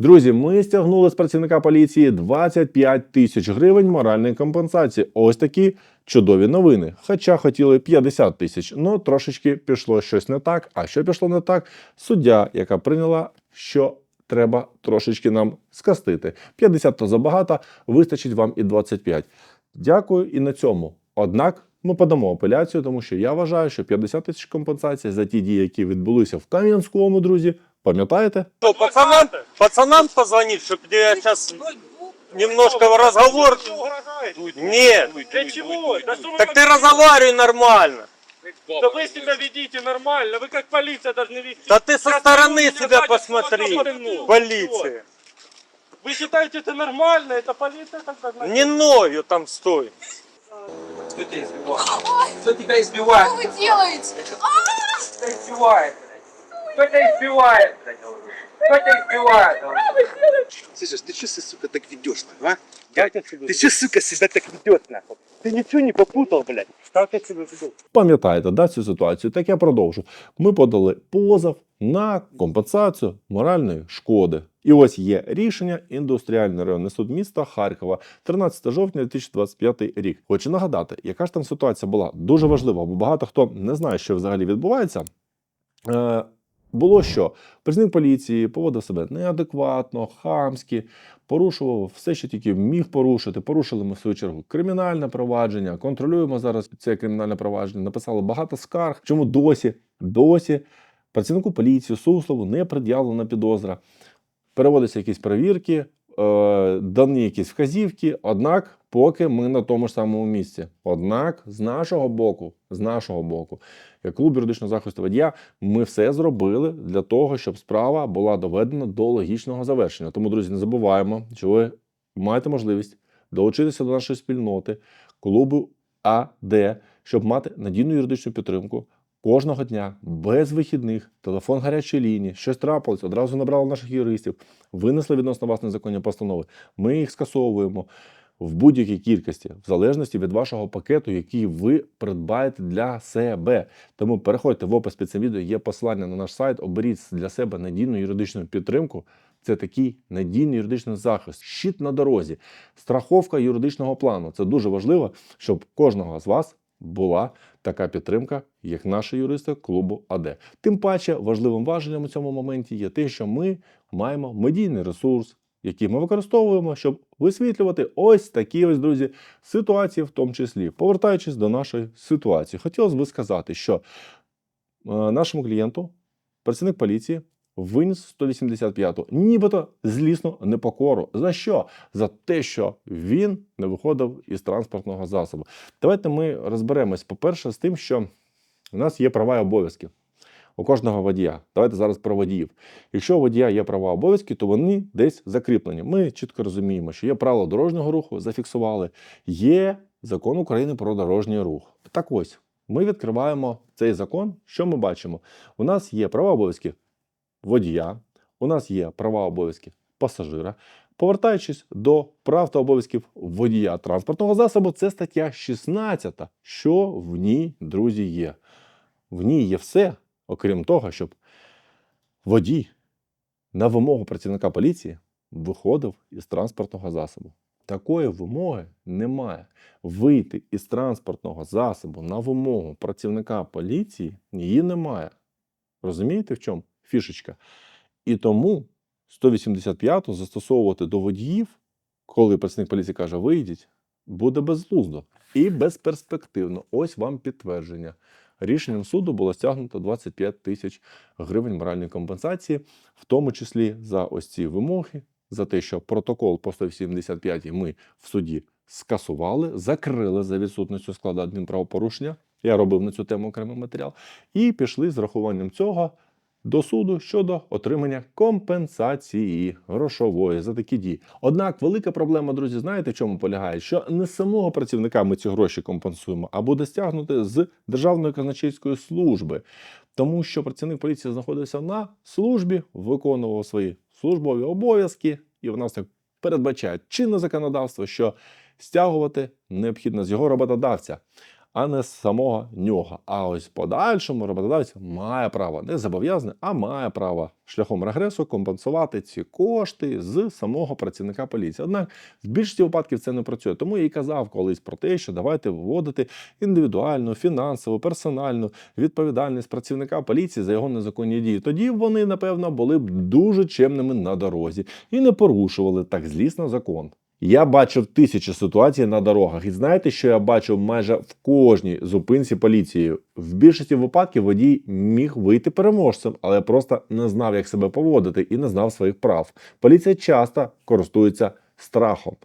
Друзі, ми стягнули з працівника поліції 25 тисяч гривень моральної компенсації. Ось такі чудові новини. Хоча хотіли 50 тисяч, ну трошечки пішло щось не так. А що пішло не так? Суддя, яка прийняла, що треба трошечки нам скастити. 50 то забагато, вистачить вам і 25. Дякую і на цьому. Однак ми подамо апеляцію, тому що я вважаю, що 50 тисяч компенсацій за ті дії, які відбулися в Кам'янському, друзі. Пам'ятаєте? Что, пацанам, пацанам позвонить, чтобы я сейчас немножко в разговор... Нет, Для чего? Да что вы так как- ты разговаривай нормально. Да вы себя ведите нормально, вы как полиция должны вести. Да ты со стороны люди себя посмотри, посмотрим. полиция. Вы считаете это нормально? Это полиция так должна Не ною там стой. Кто тебя избивает? Кто тебя избивает? Что вы делаете? Кто тебя избивает? блядь? Кто тебя избивает? блядь? Кто тебя избивает? Слышишь, ты что, сука, так ведешь, а? Я тебя тебе Ты что, сука, себя так ведешь, нахуй? Ты ничего не попутал, блядь? Как я тебя веду? Пам'ятаєте да, цю ситуацію? Так я продовжу. Ми подали позов на компенсацію моральної шкоди. І ось є рішення індустріальний районний суд міста Харкова, 13 жовтня 2025 рік. Хочу нагадати, яка ж там ситуація була дуже важлива, бо багато хто не знає, що взагалі відбувається. було що працівник поліції поводив себе неадекватно, хамськи, порушував все, що тільки міг порушити. Порушили ми в свою чергу кримінальне провадження. Контролюємо зараз це кримінальне провадження. Написало багато скарг. Чому досі, досі працівнику поліції Суслову не пред'явлена підозра. Переводяться якісь перевірки, е, дані якісь вказівки. Однак, поки ми на тому ж самому місці. Однак, з нашого боку, з нашого боку, як клуб юридичного захисту водія, ми все зробили для того, щоб справа була доведена до логічного завершення. Тому, друзі, не забуваємо, що ви маєте можливість долучитися до нашої спільноти клубу АД, щоб мати надійну юридичну підтримку. Кожного дня без вихідних, телефон гарячої лінії, щось трапилось, одразу набрали наших юристів, винесли відносно вас незаконні постанови. Ми їх скасовуємо в будь-якій кількості, в залежності від вашого пакету, який ви придбаєте для себе. Тому переходьте в опис під цим відео, є посилання на наш сайт, оберіть для себе надійну юридичну підтримку. Це такий надійний юридичний захист, щит на дорозі, страховка юридичного плану. Це дуже важливо, щоб кожного з вас була така підтримка, як наші юристи клубу АД. Тим паче важливим важелем у цьому моменті є те, що ми маємо медійний ресурс, який ми використовуємо, щоб висвітлювати ось такі ось друзі ситуації, в тому числі. Повертаючись до нашої ситуації, хотілося б сказати, що е, нашому клієнту працівник поліції виніс 185-ту, нібито злісну непокору. За що? За те, що він не виходив із транспортного засобу. Давайте ми розберемось, по-перше, з тим, що у нас є права і обов'язки. У кожного водія. Давайте зараз про водіїв. Якщо у водія є права обов'язки, то вони десь закріплені. Ми чітко розуміємо, що є правила дорожнього руху, зафіксували, є закон України про дорожній рух. Так ось, ми відкриваємо цей закон. Що ми бачимо? У нас є права обов'язки водія, у нас є права обов'язки пасажира. Повертаючись до прав та обов'язків водія транспортного засобу, це стаття 16. Що в ній, друзі, є? В ній є все, окрім того, щоб водій на вимогу працівника поліції виходив із транспортного засобу. Такої вимоги немає. Вийти із транспортного засобу на вимогу працівника поліції її немає. Розумієте, в чому фішечка? І тому 185 застосовувати до водіїв, коли працівник поліції каже, вийдіть, буде безглуздо і безперспективно. Ось вам підтвердження. Рішенням суду було стягнуто 25 тисяч гривень моральної компенсації, в тому числі за ось ці вимоги, за те, що протокол по 175 ми в суді скасували, закрили за відсутністю складу адмінправопорушення. Я робив на цю тему окремий матеріал. І пішли з рахуванням цього до суду щодо отримання компенсації грошової за такі дії. Однак велика проблема, друзі, знаєте, в чому полягає? Що не самого працівника ми ці гроші компенсуємо, а буде стягнути з Державної казначейської служби, тому що працівник поліції знаходився на службі, виконував свої службові обов'язки, і в нас так передбачає чинне законодавство, що стягувати необхідно з його роботодавця. А не з самого нього. А ось в подальшому роботодавець має право, не зобов'язаний, а має право шляхом регресу компенсувати ці кошти з самого працівника поліції. Однак в більшості випадків це не працює. Тому я і казав колись про те, що давайте вводити індивідуальну, фінансову, персональну відповідальність працівника поліції за його незаконні дії. Тоді вони, напевно, були б дуже чемними на дорозі і не порушували так злісно закон. Я бачив тисячі ситуацій на дорогах, і знаєте, що я бачив майже в кожній зупинці поліції. В більшості випадків водій міг вийти переможцем, але просто не знав, як себе поводити і не знав своїх прав. Поліція часто користується страхом.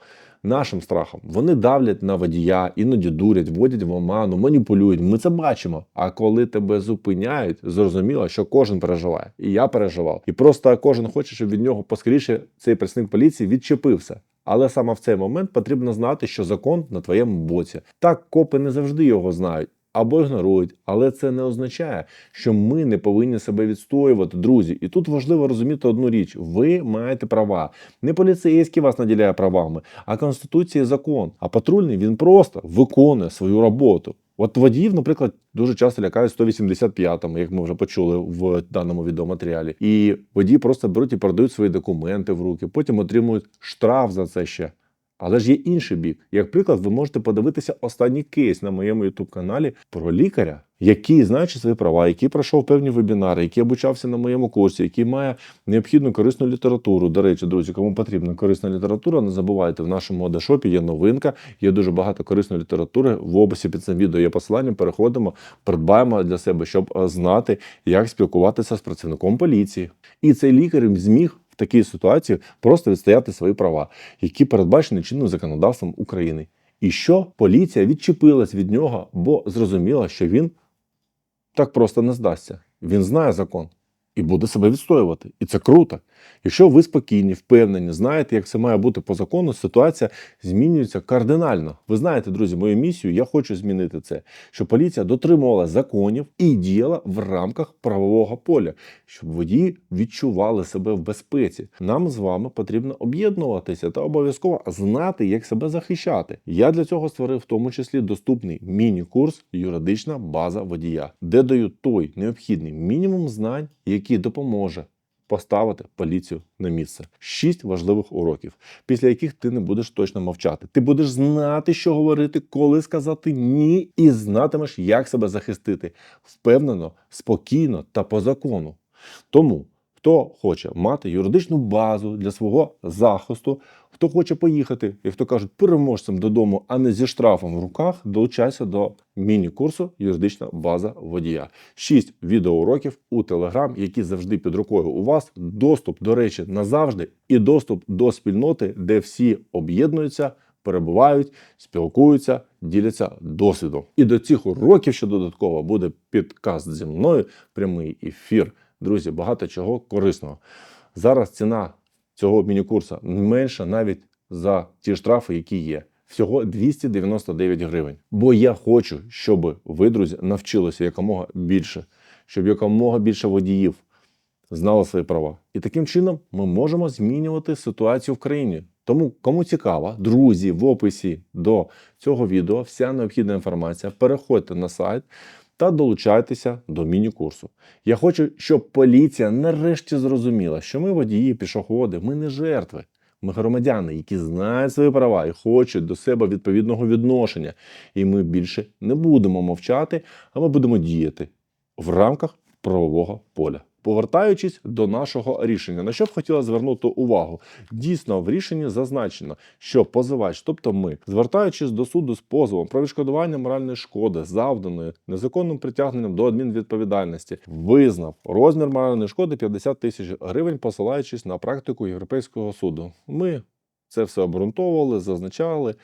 Нашим страхом вони давлять на водія, іноді дурять, вводять в оману, маніпулюють. Ми це бачимо. А коли тебе зупиняють, зрозуміло, що кожен переживає. І я переживав. І просто кожен хоче, щоб від нього поскоріше цей працівник поліції відчепився. Але саме в цей момент потрібно знати, що закон на твоєму боці. Так, копи не завжди його знають. Або ігнорують, але це не означає, що ми не повинні себе відстоювати, друзі. І тут важливо розуміти одну річ: ви маєте права. Не поліцейський вас наділяє правами, а конституція і закон. А патрульний він просто виконує свою роботу. От водіїв, наприклад, дуже часто лякають 185-ми, як ми вже почули в даному відеоматеріалі. І водії просто беруть і передають свої документи в руки, потім отримують штраф за це ще. Але ж є інший бік. Як приклад, ви можете подивитися останній кейс на моєму youtube каналі про лікаря, який, знаючи свої права, який пройшов певні вебінари, який обучався на моєму курсі, який має необхідну корисну літературу. До речі, друзі, кому потрібна корисна література, не забувайте, в нашому одешопі є новинка, є дуже багато корисної літератури. В описі під цим відео є посилання. Переходимо, придбаємо для себе, щоб е, знати, як спілкуватися з працівником поліції. І цей лікар зміг в такій ситуації просто відстояти свої права, які передбачені чинним законодавством України. І що поліція відчепилась від нього, бо зрозуміла, що він так просто не здасться. Він знає закон і буде себе відстоювати. І це круто. Якщо ви спокійні, впевнені, знаєте, як все має бути по закону, ситуація змінюється кардинально. Ви знаєте, друзі, мою місію, я хочу змінити це, щоб поліція дотримувала законів і діяла в рамках правового поля, щоб водії відчували себе в безпеці. Нам з вами потрібно об'єднуватися та обов'язково знати, як себе захищати. Я для цього створив в тому числі доступний міні-курс Юридична база водія, де даю той необхідний мінімум знань, який допоможе поставити поліцію на місце. Шість важливих уроків, після яких ти не будеш точно мовчати. Ти будеш знати, що говорити, коли сказати ні, і знатимеш, як себе захистити впевнено, спокійно та по закону. Тому. Хто хоче мати юридичну базу для свого захисту, хто хоче поїхати, як то кажуть, переможцем додому, а не зі штрафом в руках, долучайся до міні-курсу Юридична база водія. Шість відеоуроків у Телеграм, які завжди під рукою у вас. Доступ, до речі, назавжди, і доступ до спільноти, де всі об'єднуються. Перебувають, спілкуються, діляться досвідом. І до цих уроків ще додатково буде підкаст зі мною, прямий ефір. Друзі, багато чого корисного. Зараз ціна цього міні-курсу менша навіть за ті штрафи, які є. Всього 299 гривень. Бо я хочу, щоб ви, друзі, навчилися якомога більше, щоб якомога більше водіїв знали свої права. І таким чином ми можемо змінювати ситуацію в країні. Тому, кому цікаво, друзі, в описі до цього відео вся необхідна інформація. Переходьте на сайт та долучайтеся до міні-курсу. Я хочу, щоб поліція нарешті зрозуміла, що ми водії, пішоходи, ми не жертви. Ми громадяни, які знають свої права і хочуть до себе відповідного відношення. І ми більше не будемо мовчати, а ми будемо діяти в рамках правового поля. Повертаючись до нашого рішення, на що б хотіла звернути увагу, дійсно в рішенні зазначено, що позивач, тобто ми, звертаючись до суду з позовом про відшкодування моральної шкоди, завданої незаконним притягненням до адмінвідповідальності, визнав розмір моральної шкоди 50 тисяч гривень, посилаючись на практику Європейського суду. Ми це все обґрунтовували, зазначали.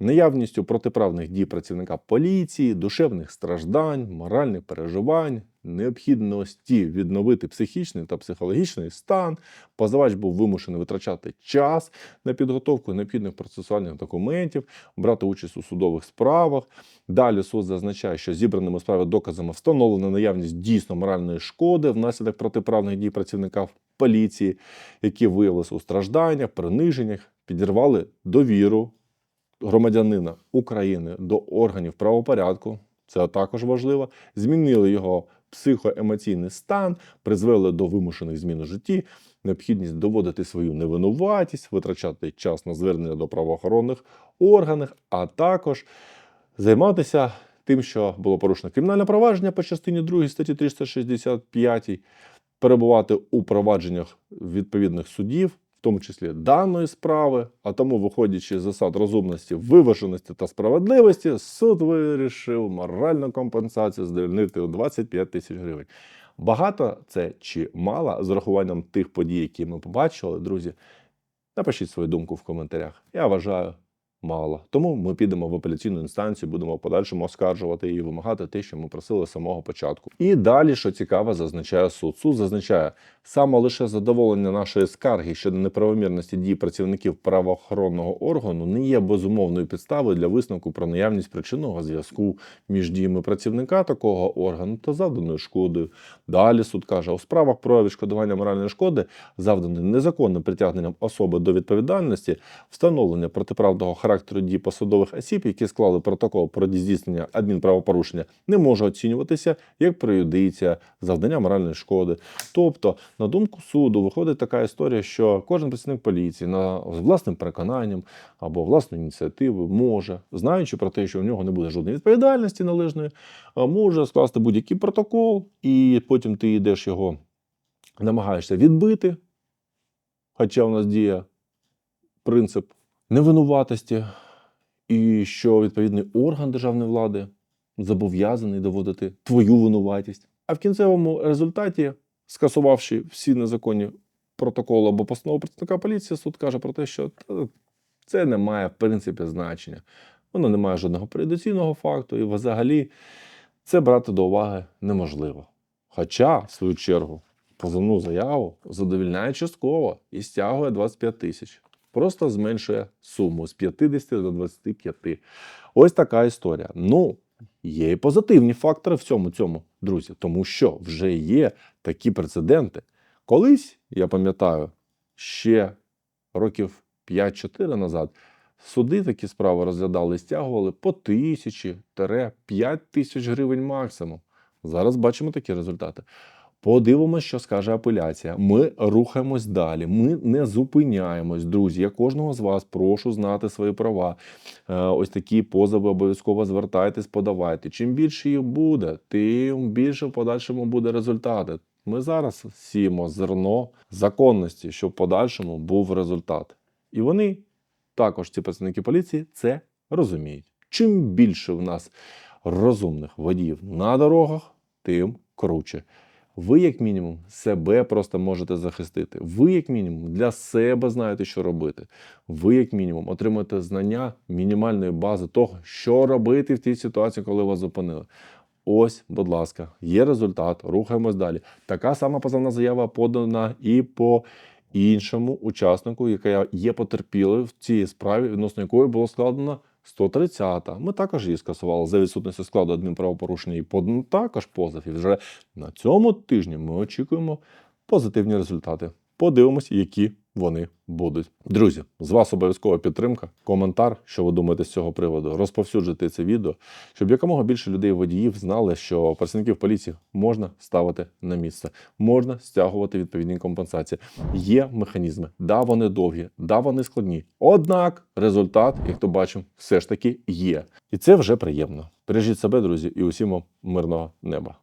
Наявністю протиправних дій працівника поліції, душевних страждань, моральних переживань, необхідності відновити психічний та психологічний стан. Позивач був вимушений витрачати час на підготовку необхідних процесуальних документів, брати участь у судових справах. Далі суд зазначає, що зібраними у справі доказами встановлена наявність дійсно моральної шкоди внаслідок протиправних дій працівника поліції, які виявилися у стражданнях, приниженнях, підірвали довіру громадянина України до органів правопорядку, Це також важливо. Змінили його психоемоційний стан, призвели до вимушених змін у житті, необхідність доводити свою невинуватість, витрачати час на звернення до правоохоронних органів, а також займатися тим, що було порушено кримінальне провадження по частині 2 статті 365, перебувати у провадженнях відповідних судів, тому числі даної справи. А тому, виходячи з засад розумності, виваженості та справедливості, суд вирішив моральну компенсацію здовольнити у 25 тисяч гривень. Багато це чи мало з урахуванням тих подій, які ми побачили, друзі. Напишіть свою думку в коментарях. Я вважаю мало. Тому ми підемо в апеляційну інстанцію, будемо подальшому оскаржувати і вимагати те, що ми просили з самого початку. І далі, що цікаво, зазначає суд. Суд зазначає саме лише задоволення нашої скарги щодо неправомірності дій працівників правоохоронного органу не є безумовною підставою для висновку про наявність причинного зв'язку між діями працівника такого органу та завданою шкодою. Далі суд каже, у справах про відшкодування моральної шкоди, завданої незаконним притягненням особи до відповідальності, встановлення протиправного характеру дій посадових осіб, які склали протокол про здійснення адмінправопорушення, не може оцінюватися як преюдиція, завдання моральної шкоди. Тобто, на думку суду, виходить така історія, що кожен працівник поліції на з власним переконанням або власною ініціативою може, знаючи про те, що в нього не буде жодної відповідальності належної, може скласти будь-який протокол, і потім ти йдеш його, намагаєшся відбити. Хоча в нас діє принцип невинуватості, і що відповідний орган державної влади зобов'язаний доводити твою винуватість. А в кінцевому результаті, скасувавши всі незаконні протоколи або постанови представника поліції, суд каже про те, що це не має в принципі значення. Воно не має жодного передаційного факту, і взагалі це брати до уваги неможливо. Хоча, в свою чергу, позовну заяву задовільняє частково і стягує 25 тисяч. Просто зменшує суму з 50 до 25. Ось така історія. Ну, є і позитивні фактори в цьому цьому, друзі, тому що вже є такі прецеденти. Колись, я пам'ятаю, ще років 5-4 назад суди такі справи розглядали стягували по тисячі 5 тисяч гривень максимум. Зараз бачимо такі результати. Подивимося, що скаже апеляція. Ми рухаємось далі. Ми не зупиняємось, друзі. Я кожного з вас прошу знати свої права. Е, Ось такі позови обов'язково звертайтесь, подавайте. Чим більше їх буде, тим більше в подальшому буде результати. Ми зараз сіємо зерно законності, щоб в подальшому був результат. І вони також, ці працівники поліції, це розуміють. Чим більше в нас розумних водіїв на дорогах, тим круче. Ви, як мінімум, себе просто можете захистити. Ви, як мінімум, для себе знаєте, що робити. Ви, як мінімум, отримуєте знання мінімальної бази того, що робити в тій ситуації, коли вас зупинили. Ось, будь ласка, є результат. Рухаємось далі. Така сама позовна заява подана і по іншому учаснику, яка є потерпілою в цій справі, відносно якої було складено 130-та. Ми також її скасували за відсутністю складу адмінправопорушення і подано також позов. І вже на цьому тижні ми очікуємо позитивні результати. Подивимось, які вони будуть. Друзі, з вас обов'язкова підтримка, коментар, що ви думаєте з цього приводу. Розповсюджуйте це відео, щоб якомога більше людей водіїв знали, що працівників поліції можна ставити на місце, можна стягувати відповідні компенсації. Є механізми, да, вони довгі, да, вони складні. Однак результат, як то бачимо, все ж таки є. І це вже приємно. Бережіть себе, друзі, і усім вам мирного неба.